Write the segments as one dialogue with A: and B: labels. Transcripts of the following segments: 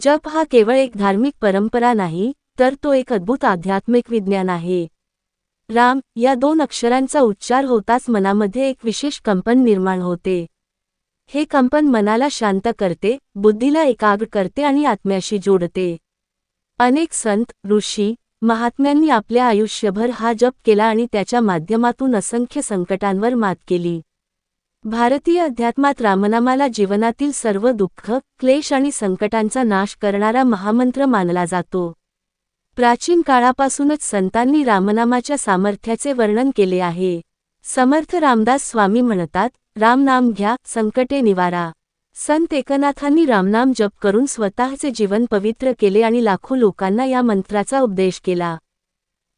A: जप हा केवळ एक धार्मिक परंपरा नाही तर तो एक अद्भुत आध्यात्मिक विज्ञान आहे. राम या दोन अक्षरांचा उच्चार होताच मनामध्ये एक विशेष कंपन निर्माण होते. हे कंपन मनाला शांत करते बुद्धीला एकाग्र करते आणि आत्म्याशी जोडते. अनेक संत ऋषी महात्म्यांनी आपल्या आयुष्यभर हा जप केला आणि त्याच्या माध्यमातून असंख्य संकटांवर मात केली. भारतीय अध्यात्मात रामनामाला जीवनातील सर्व दुःख क्लेश आणि संकटांचा नाश करणारा महामंत्र मानला जातो. प्राचीन काळापासूनच संतांनी रामनामाच्या सामर्थ्याचे वर्णन केले आहे. समर्थ रामदास स्वामी म्हणतात रामनाम घ्या संकटे निवारा. संत एकनाथांनी रामनाम जप करून स्वतःचे जीवन पवित्र केले आणि लाखो लोकांना या मंत्राचा उपदेश केला.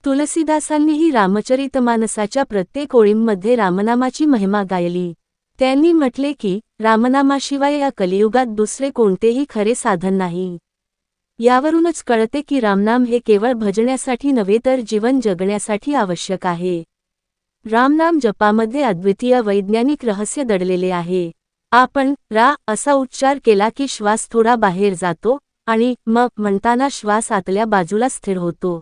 A: तुलसीदासांनीही रामचरितमानसाच्या प्रत्येक ओळींमध्ये रामनामाची महिमा गायली. त्यांनी म्हटले की रामनामाशिवाय या कलियुगात दुसरे कोणतेही खरे साधन नाही. यावरूनच कळते की रामनाम हे केवळ भजण्यासाठी नव्हे तर जीवन जगण्यासाठी आवश्यक आहे. रामनाम जपामध्ये अद्वितीय वैज्ञानिक रहस्य दडलेले आहे. आपण रा असा उच्चार केला की श्वास थोडा बाहेर जातो आणि म म्हणताना श्वास आतल्या बाजूला स्थिर होतो.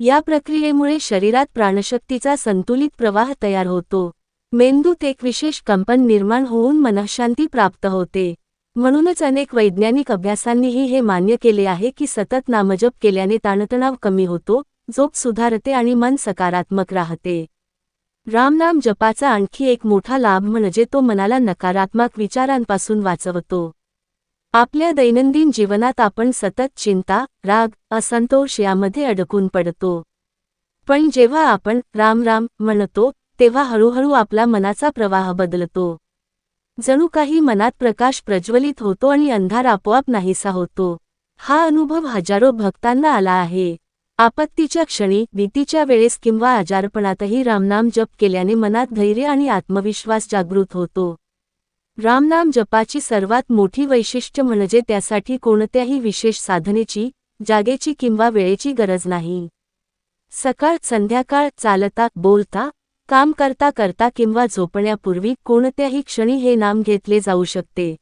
A: या प्रक्रियेमुळे शरीरात प्राणशक्तीचा संतुलित प्रवाह तयार होतो. मेंदूत एक विशेष कंपन निर्माण होऊन मनःशांती प्राप्त होते. म्हणूनच अनेक वैज्ञानिक अभ्यासांनीही हे मान्य केले आहे की सतत नामजप केल्याने ताणतणाव कमी होतो झोप सुधारते आणि मन सकारात्मक राहते. रामनाम जपाचा आणखी एक मोठा लाभ म्हणजे तो मनाला नकारात्मक विचारांपासून वाचवतो. आपल्या दैनंदिन जीवनात आपण सतत चिंता राग असंतोष यामध्ये अडकून पडतो. पण जेव्हा आपण राम राम म्हणतो तेव्हा हळूहळू आपला मनाचा प्रवाह बदलतो. जणू काही मनात प्रकाश प्रज्वलित होतो आणि अंधार आपोआप नाहीसा होतो. हा अनुभव हजारो भक्तांना आला आहे. आपत्तीच्या क्षणी भीतीच्या वेळेस किंवा आजारपणातही रामनाम जप केल्याने मनात धैर्य आणि आत्मविश्वास जागृत होतो. रामनाम जपाची सर्वात मोठी वैशिष्ट्य म्हणजे त्यासाठी कोणत्याही विशेष साधनेची जागेची किंवा वेळेची गरज नाही. सकाळ संध्याकाळ चालता बोलता काम करता करता किंवा झोपण्यापूर्वी कोणत्याही क्षणी हे नाम घेतले जाऊ शकते.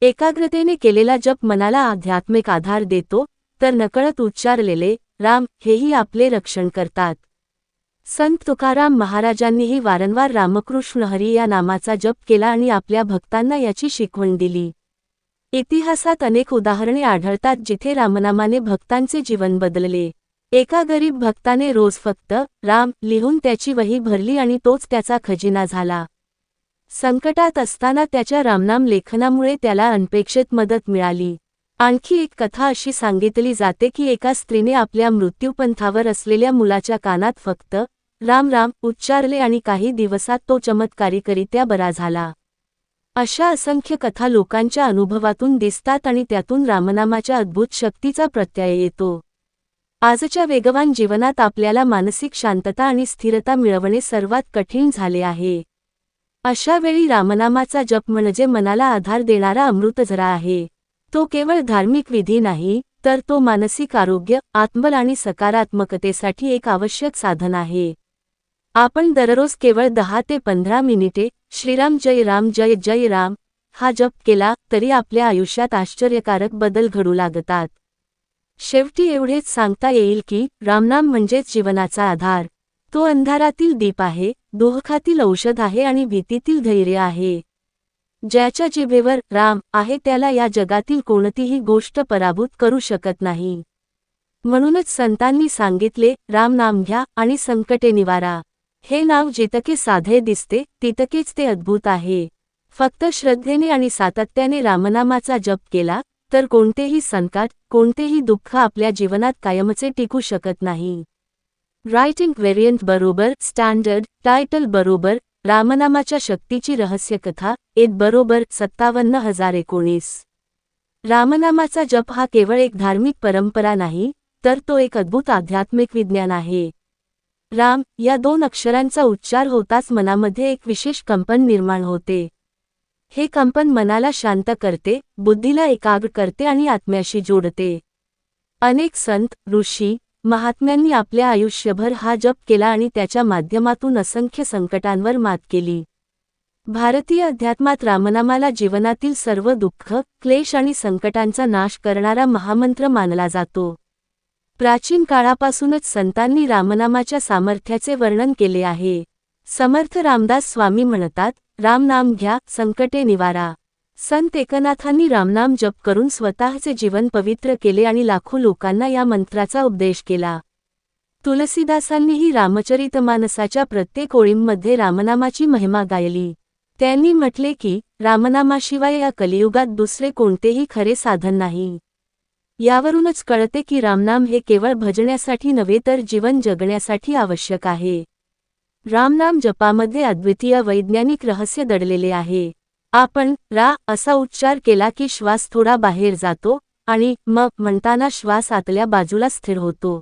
A: एकाग्रतेने केलेला जप मनाला आध्यात्मिक आधार देतो तर नकळत उच्चारलेले राम हेही आपले रक्षण करतात. संत तुकाराम महाराजांनीही वारंवार रामकृष्ण हरी या नामाचा जप केला आणि आपल्या भक्तांना याची शिकवण दिली. इतिहासात अनेक उदाहरणे आढळतात जिथे रामनामाने भक्तांचे जीवन बदलले. एका गरीब भक्ताने रोज फक्त राम लिहून त्याची वही भरली आणि तोच त्याचा खजिना झाला. संकटात असताना त्याच्या रामनाम लेखनामुळे त्याला अनपेक्षित मदत मिळाली. आणखी एक कथा अशी सांगितली जाते की एका स्त्रीने आपल्या मृत्यूपंथावर असलेल्या मुलाच्या कानात फक्त राम राम उच्चारले आणि काही दिवसात तो चमत्कारिकरित्या बरा झाला. अशा असंख्य कथा लोकांच्या अनुभवातून दिसतात आणि त्यातून रामनामाच्या अद्भुत शक्तीचा प्रत्यय येतो. आजच्या वेगवान जीवनात आपल्याला मानसिक शांतता आणि स्थिरता मिळवणे सर्वात कठीण झाले आहे. अशा वेळी रामनामाचा जप म्हणजे मनाला आधार देणारा अमृतझरा आहे. तो केवळ धार्मिक विधी नाही तर तो मानसिक आरोग्य आत्मल आणि सकारात्मकतेसाठी एक आवश्यक साधन आहे. आपण दररोज केवळ दहा ते पंधरा मिनिटे श्रीराम जय राम जय जय राम हा जप केला तरी आपल्या आयुष्यात आश्चर्यकारक बदल घडू लागतात. शेवटी एवढेच सांगता येईल की रामनाम म्हणजेच जीवनाचा आधार. तो अंधारातील दीप आहे दोहखातील औषध आहे आणि भीतीतील धैर्य आहे. ज्याच्या जिभेवर राम आहे त्याला या जगातील कोणतीही गोष्ट पराभूत करू शकत नाही. म्हणूनच संतांनी सांगितले राम नाम घ्या आणि संकटे निवारा. हे नाव जितके साधे दिसते तितकेच ते अद्भुत आहे. फक्त श्रद्धेने आणि सातत्याने रामनामाचा जप केला तर कोणतेही संकट कोणतेही दुःख आपल्या जीवनात कायमचे टिकू शकत नाही. रायटिंग व्हेरियंट बरोबर स्टँडर्ड टायटल बरोबर रामनामाच्या शक्तीची रहस्यकथा एक बरोबर सत्तावन्न हजार एकोणीस. रामनामाचा जप हा केवळ एक धार्मिक परंपरा नाही तर तो एक अद्भुत आध्यात्मिक विज्ञान आहे. राम या दोन अक्षरांचा उच्चार होताच मनामध्ये एक विशेष कंपन निर्माण होते. हे कंपन मनाला शांत करते बुद्धीला एकाग्र करते आणि आत्म्याशी जोडते. अनेक संत ऋषी महात्म्यांनी आपल्या आयुष्यभर हा जप केला आणि त्याच्या माध्यमातून असंख्य संकटांवर मात केली. भारतीय अध्यात्मात रामनामाला जीवनातील सर्व दुःख क्लेश आणि संकटांचा नाश करणारा महामंत्र मानला जातो. प्राचीन काळापासूनच संतांनी रामनामाच्या सामर्थ्याचे वर्णन केले आहे. समर्थ रामदास स्वामी म्हणतात रामनाम घ्या संकटे निवारा. संत एकनाथांनी रामनाम जप करून स्वतःचे जीवन पवित्र केले आणि लाखो लोकांना या मंत्राचा उपदेश केला. तुलसीदासांनीही रामचरितमानसाच्या प्रत्येक ओळींमध्ये रामनामाची महिमा गायली. त्यांनी म्हटले की रामनामाशिवाय या कलियुगात दुसरे कोणतेही खरे साधन नाही. यावरूनच कळते की रामनाम हे केवळ भजण्यासाठी नव्हे तर जीवन जगण्यासाठी आवश्यक आहे. रामनाम जपामध्ये अद्वितीय वैज्ञानिक रहस्य दडलेले आहे. आपण रा असा उच्चार केला की श्वास थोडा बाहेर जातो आणि म म्हणताना श्वास आतल्या बाजूला स्थिर होतो.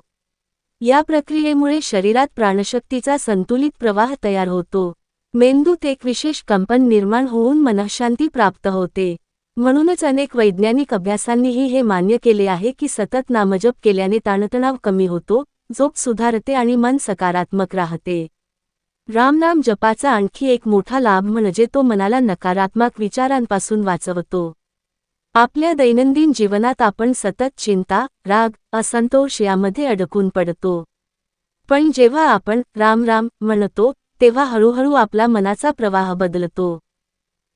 A: या प्रक्रियेमुळे शरीरात प्राणशक्तीचा संतुलित प्रवाह तयार होतो. मेंदूत एक विशेष कंपन निर्माण होऊन मनःशांती प्राप्त होते. म्हणूनच अनेक वैज्ञानिक अभ्यासांनीही हे मान्य केले आहे की सतत नामजप केल्याने ताणतणाव कमी होतो झोप सुधारते आणि मन सकारात्मक राहते. रामनाम जपाचा आणखी एक मोठा लाभ म्हणजे तो मनाला नकारात्मक विचारांपासून वाचवतो. आपल्या दैनंदिन जीवनात आपण सतत चिंता राग असंतोष यामध्ये अडकून पडतो. पण जेव्हा आपण राम राम म्हणतो तेव्हा हळूहळू आपला मनाचा प्रवाह बदलतो.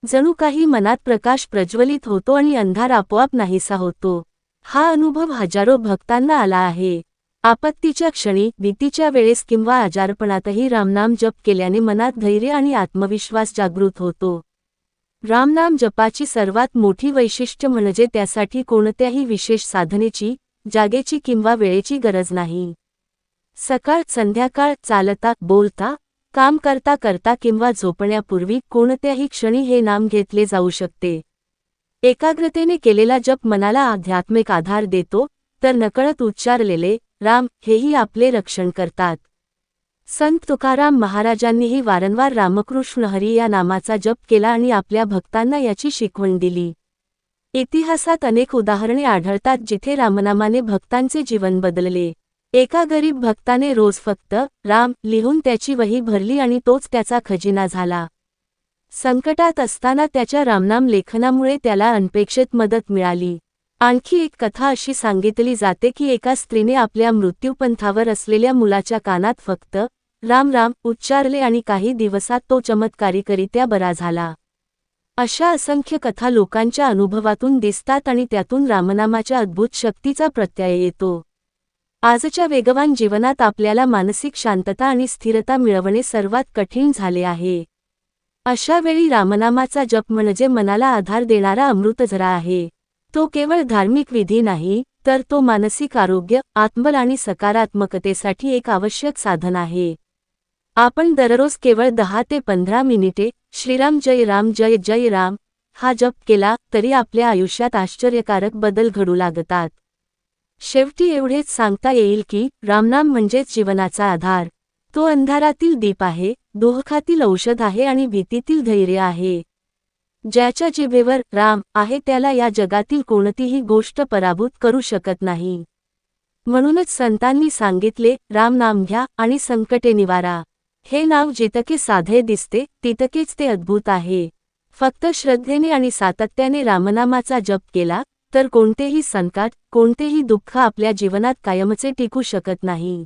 A: जणू काही मनात प्रकाश प्रज्वलित होतो आणि अंधार आपोआप नाहीसा होतो. हा अनुभव हजारो भक्तांना आला आहे. आपत्तीच्या क्षणी भीतीच्या वेळेस किंवा आजारपणातही रामनाम जप केल्याने मनात धैर्य आणि आत्मविश्वास जागृत होतो. रामनाम जपाची सर्वात मोठी वैशिष्ट्य म्हणजे त्यासाठी कोणत्याही विशेष साधनेची जागेची किंवा वेळेची गरज नाही. सकाळ संध्याकाळ चालता बोलता काम करता करता किंवा झोपण्यापूर्वी कोणत्याही क्षणी हे नाम घेतले जाऊ शकते. एकाग्रतेने केलेला जप मनाला आध्यात्मिक आधार देतो तर नकळत उच्चारलेले राम हेही आपले रक्षण करतात. संत तुकाराम महाराजांनीही वारंवार रामकृष्ण हरी या नामाचा जप केला आणि आपल्या भक्तांना याची शिकवण दिली. इतिहासात अनेक उदाहरणे आढळतात जिथे रामनामाने भक्तांचे जीवन बदलले. एका गरीब भक्ताने रोज फक्त राम लिहून त्याची वही भरली आणि तोच त्याचा खजिना झाला. संकटात असताना त्याच्या रामनाम लेखनामुळे त्याला अनपेक्षित मदत मिळाली. आणखी एक कथा अशी सांगितली जाते की एका स्त्रीने आपल्या मृत्यूपंथावर असलेल्या मुलाच्या कानात फक्त राम राम उच्चारले आणि काही दिवसात तो चमत्कारिकरित्या बरा झाला. अशा असंख्य कथा लोकांच्या अनुभवातून दिसतात आणि त्यातून रामनामाच्या अद्भुत शक्तीचा प्रत्यय येतो. आजच्या वेगवान जीवनात आपल्याला मानसिक शांतता आणि स्थिरता मिळवणे सर्वात कठीण झाले आहे. अशा वेळी रामनामाचा जप म्हणजे मनाला आधार देणारा अमृतझरा आहे. तो केवळ धार्मिक विधी नाही तर तो मानसिक आरोग्य आत्मबल आणि सकारात्मकतेसाठी एक आवश्यक साधन आहे. आपण दररोज केवळ दहा ते पंधरा मिनिटे श्रीराम जय राम जय जय राम हा जप केला तरी आपल्या आयुष्यात आश्चर्यकारक बदल घडू लागतात. शेवटी एवढेच सांगता येईल की रामनाम म्हणजेच जीवनाचा आधार. तो अंधारातील दीप आहे दोहखातील औषध आहे आणि भीतीतील धैर्य आहे. ज्याच्या जिभेवर राम आहे त्याला या जगातील कोणतीही गोष्ट पराभूत करू शकत नाही. म्हणूनच संतांनी सांगितले राम नाम घ्या आणि संकटे निवारा. हे नाव जितके साधे दिसते तितकेच ते अद्भुत आहे. फक्त श्रद्धेने आणि सातत्याने रामनामाचा जप केला तर कोणतेही संकट कोणतेही दुःख आपल्या जीवनात कायमचे टिकू शकत नाही.